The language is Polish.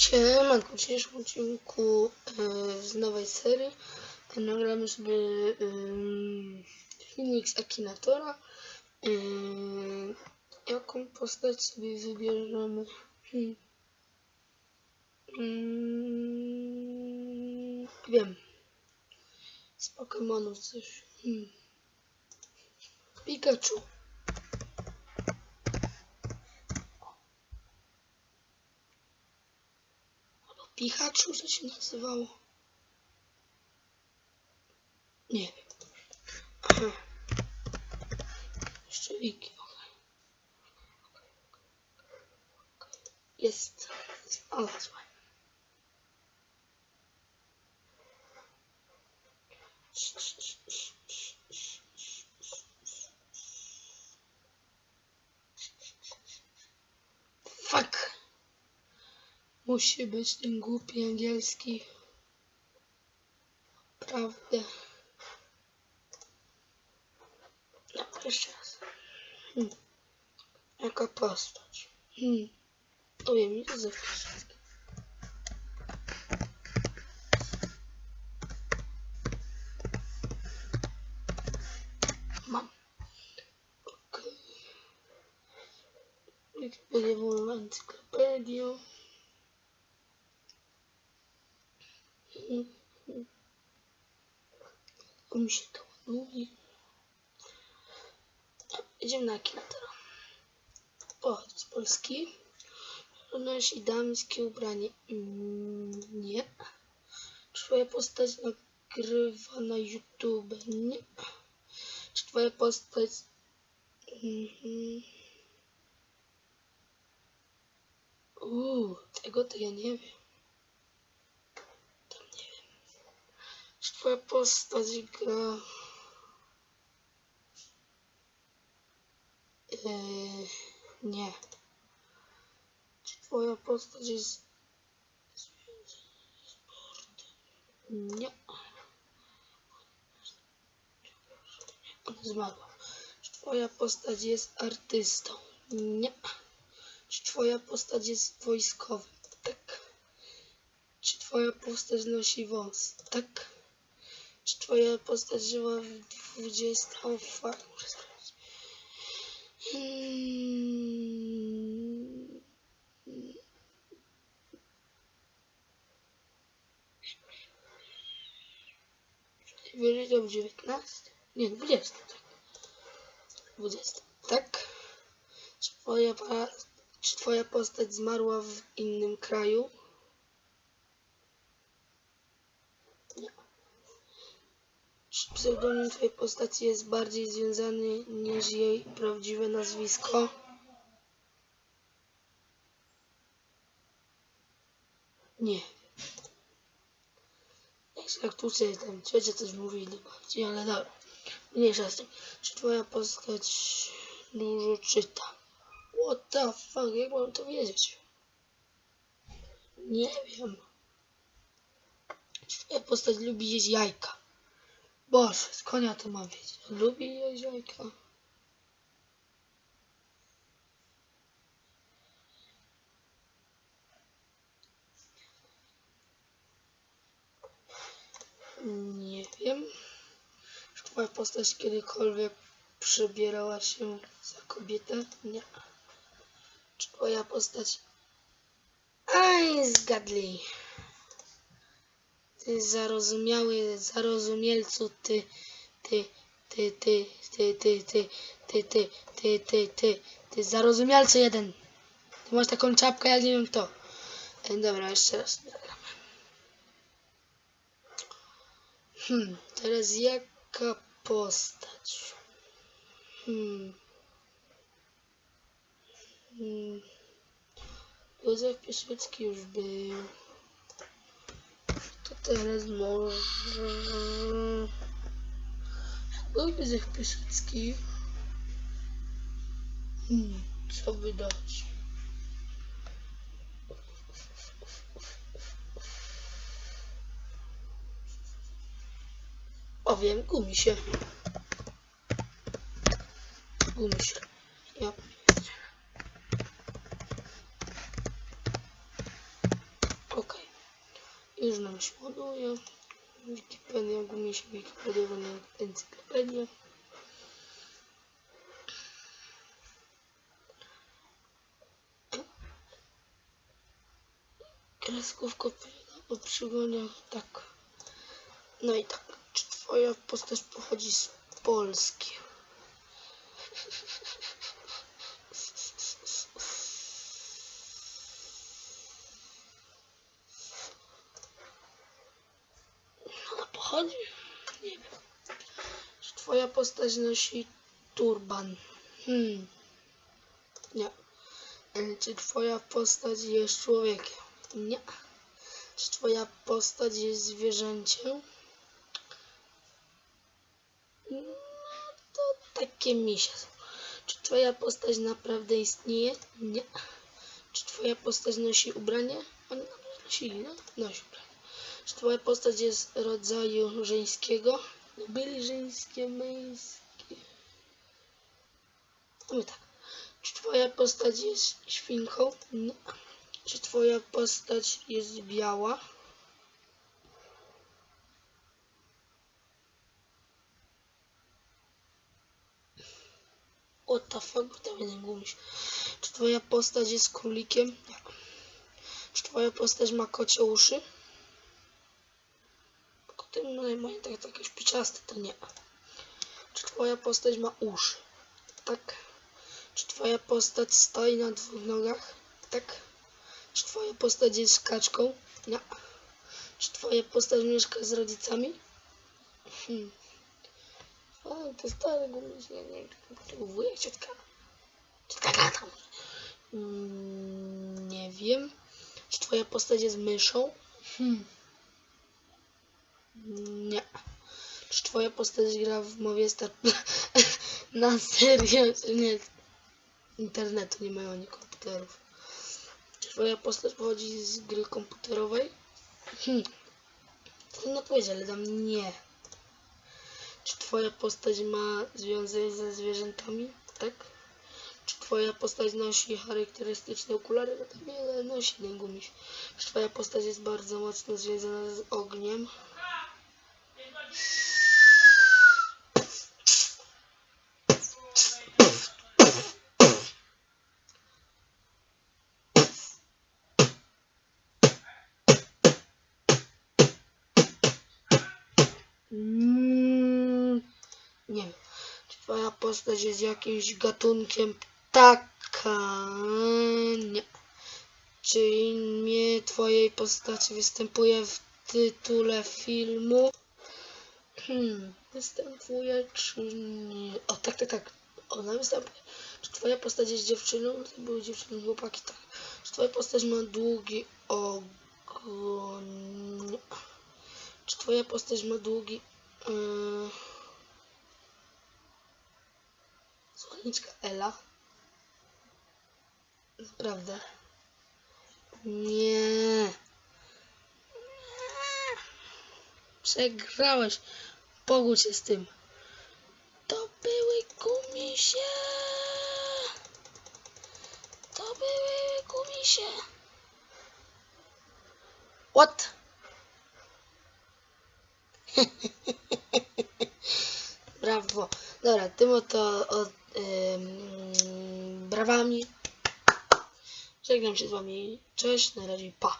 Siemanko, w dzisiejszym odcinku e, z nowej serii e, nagramy sobie z Akinatora. E, jaką postać sobie wybierzemy? Hmm. Mm, wiem. Z Pokemonów coś. Hmm. Pikachu. Pikachu to się nazywało. Nie wiem. Jeszcze Wiki, okej. Jest. Znalazłem. Fuck. Musi być ten głupi angielski. Prawda. No, jeszcze raz. Hmm. Jaka postać? Hmm. O wiem, Józef Piłsudski. Mam. Okej. Wikipedia wolna encyklopedią. Bo mi się to ładuje. Idziemy na Akinatora. Pochodź z Polski. Nosi damskie ubranie. Mm, Nie. Czy twoja postać nagrywa na YouTube? Nie. Czy twoja postać... Mhm. Uuu, tego to ja nie wiem. Tam nie wiem. Czy twoja postać gra... Eee, nie. Czy twoja postać jest... Nie. Zmarła. Czy twoja postać jest artystą? Nie. Czy twoja postać jest wojskowym? Tak. Czy twoja postać nosi wąs? Tak. Czy twoja postać żyła w 20... O, fuck, muszę sprawdzić. Hmm. Wyżył w 19? Nie, 20, tak. 20, tak. Czy twoja, czy twoja postać zmarła w innym kraju? Nie. Czy pseudonim twojej postaci jest bardziej związany niż jej prawdziwe nazwisko? Nie. Jak tu sobie tam trzecie coś mówili bardziej, ale dobra. Mniejsza z. Czy twoja postać dużo czyta? What the fuck, jak mam to wiedzieć? Nie wiem. Czy twoja postać lubi jeść jajka? Boże, skąd ja to mam wiedzieć? Lubi jajka? Nie wiem. Czy twoja postać kiedykolwiek przebierała się za kobietę? Nie. Czy twoja postać... Aj, zgadli. Ty zarozumiały, zarozumielcu, ty, ty, ty, ty, ty, ty, ty, ty, ty, ty, ty, ty, ty, zarozumialcu jeden. Ty masz taką czapkę, jak nie wiem kto. E, Dobra, jeszcze raz. Hmm, teraz jaka postać? Hmm. Hmm. Józef Piłsudski już był. To teraz może... Był Józef Piłsudski. Hmm, co by dać? O wiem, gumi się. Gumi się. Ja. Już nam się ładuje. Wikipedia, gumisie, wikipediowa encyklopedia. Kreskówka o przygodzie, tak. No i tak, czy twoja postać pochodzi z Polski? Ona pochodzi? Nie wiem. Czy twoja postać nosi turban? Hmm. Nie. E, Czy twoja postać jest człowiekiem? Nie. Czy twoja postać jest zwierzęciem? No to takie misie są. Czy twoja postać naprawdę istnieje? Nie. Czy twoja postać nosi ubranie? Oni nosili, no? Nosi. Czy twoja postać jest rodzaju żeńskiego? No byli żeńskie, męskie. No tak. Czy twoja postać jest świnką? Nie. Czy twoja postać jest biała? What the fuck, to jeden gumiś. Czy twoja postać jest królikiem? Nie. Czy twoja postać ma kocie uszy? Koty no, mają tak, takie szpiciaste, to nie. Czy twoja postać ma uszy? Tak. Czy twoja postać stoi na dwóch nogach? Tak. Czy twoja postać jest kaczką? Nie. Czy twoja postać mieszka z rodzicami? Hmm. A, to stary gumiś, nie, nie, to wujek, ciotka. Ciotka gata. Mm, nie wiem. Czy twoja postać jest myszą? Hmm. Nie. Czy twoja postać gra w mowie star... na serio? Nie. Internetu nie mają ani komputerów. Czy twoja postać pochodzi z gry komputerowej? Hmm. Trudno powiedzieć, ale tam nie. Czy twoja postać ma związek ze zwierzętami? Tak. Czy twoja postać nosi charakterystyczne okulary? No tam wiele nosi ten gumiś. Czy twoja postać jest bardzo mocno związana z ogniem? Mm, nie wiem. Twoja postać jest jakimś gatunkiem ptaka? Nie. Czy imię twojej postaci występuje w tytule filmu? Hmm, występuje czy nie? O, tak, tak, tak. Ona występuje. Czy twoja postać jest dziewczyną? To były dziewczyny, chłopaki, tak. Czy twoja postać ma długi ogon? Czy twoja postać ma długi... Yy... Słoniczka Ela? Naprawdę? Nie. Przegrałeś. Pogódź się z tym. To były gumisie. To były gumisie. What? Brawo. Dobra, tym oto od, brawami. Żegnam się z wami. Cześć, na razie, pa.